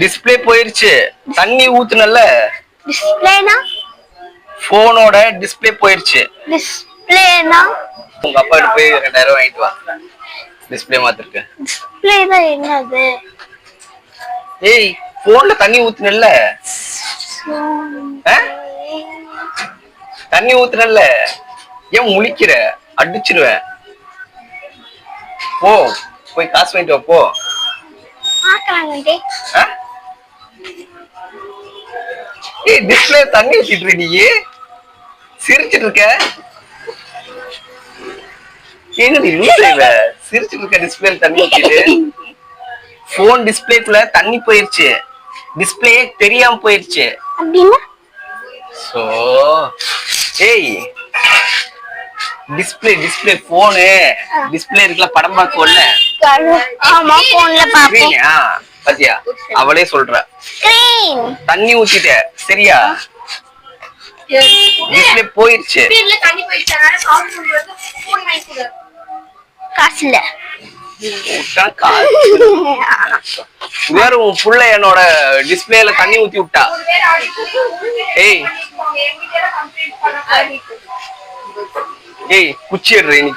Display போயிருச்சு. தண்ணி ஊத்துனல டிஸ்பிளேனா போனோட டிஸ்ப்ளே போயிருச்சு. டிஸ்பிளேனா உங்க அப்பா கிட்ட போய் ரெண்டாயிரம் வாங்கிட்டு வா. டிஸ்ப்ளே மாத்திருக்கு. டிஸ்பிளேனா என்னது? ஏய் போன்ல தண்ணி ஊத்துனல தண்ணி ஊத்துனல ஏன் முழிக்கிற? அடிச்சிருவேன். போ போய் காசு வாங்கிட்டு வா போ. ஆ? ஏய் டிஸ்ப்ளே தண்ணி ஊத்திட்டு நீ. சிரிச்சிட்டு இருக்க. ஏங்க நீ லூஸ் செய்வ? சிரிச்சிட்டு இருக்க டிஸ்ப்ளே தண்ணி ஊத்திட்டு. போன் டிஸ்ப்ளேக்குள்ள தண்ணி போயிருச்சு. டிஸ்ப்ளே தெரியாம போயிருச்சு. சோ ஏய் டிஸ்ப்ளே டிஸ்ப்ளே போனு டிஸ்ப்ளே இருக்குல்ல படம் பார்க்கல ஆமா போன்ல பாப்போம் ஆ. பாத்தியா? அவளே சொல்றா. தண்ணி ஊத்திட்ட. சரியா? போயிருச்சு. காசு இல்ல. வேற உன் புள்ள என்னோட டிஸ்ப்ளேல தண்ணி ஊத்தி விட்டா. ஏய். ஏய் குச்சி எடுற